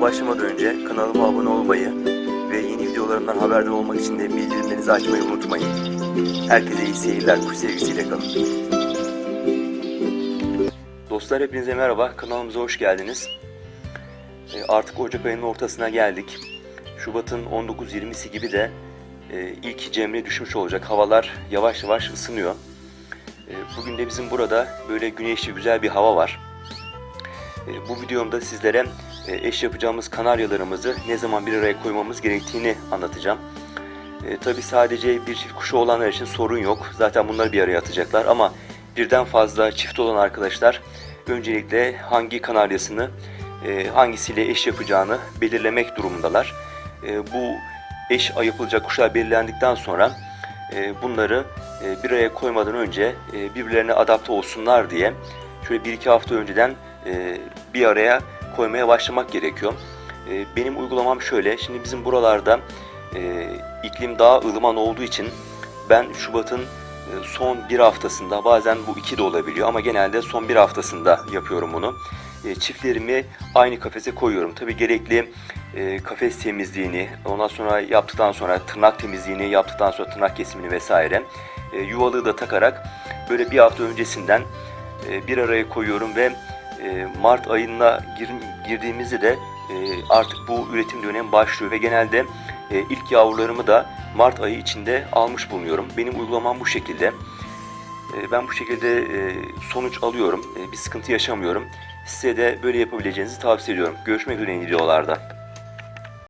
başlamadan önce kanalıma abone olmayı ve yeni videolarımdan haberdar olmak için de bildirimlerinizi açmayı unutmayın. Herkese iyi seyirler, kuş sevgisiyle kalın. Dostlar hepinize merhaba, kanalımıza hoş geldiniz. E, Artık Ocak ayının ortasına geldik. Şubat'ın 19-20'si gibi de e, ilk cemre düşmüş olacak. Havalar yavaş yavaş ısınıyor. E, Bugün de bizim burada böyle güneşli güzel bir hava var. E, Bu videomda sizlere e, eş yapacağımız kanaryalarımızı ne zaman bir araya koymamız gerektiğini anlatacağım. E, Tabi sadece bir çift kuşu olanlar için sorun yok. Zaten bunları bir araya atacaklar ama birden fazla çift olan arkadaşlar öncelikle hangi kanaryasını e, hangisiyle eş yapacağını belirlemek durumundalar. E, Bu eş yapılacak kuşlar belirlendikten sonra e, bunları e, bir araya koymadan önce e, birbirlerine adapte olsunlar diye şöyle bir iki hafta önceden e, bir araya koymaya başlamak gerekiyor. E, Benim uygulamam şöyle. Şimdi bizim buralarda e, iklim daha ılıman olduğu için ben Şubat'ın son bir haftasında bazen bu iki de olabiliyor ama genelde son bir haftasında yapıyorum bunu. Çiftlerimi aynı kafese koyuyorum. Tabi gerekli kafes temizliğini, ondan sonra yaptıktan sonra tırnak temizliğini, yaptıktan sonra tırnak kesimini vesaire yuvalığı da takarak böyle bir hafta öncesinden bir araya koyuyorum ve Mart ayına gir- girdiğimizde de e, artık bu üretim dönemi başlıyor ve genelde e, ilk yavrularımı da Mart ayı içinde almış bulunuyorum. Benim uygulamam bu şekilde. E, Ben bu şekilde e, sonuç alıyorum. E, Bir sıkıntı yaşamıyorum. Size de böyle yapabileceğinizi tavsiye ediyorum. Görüşmek üzere videolarda.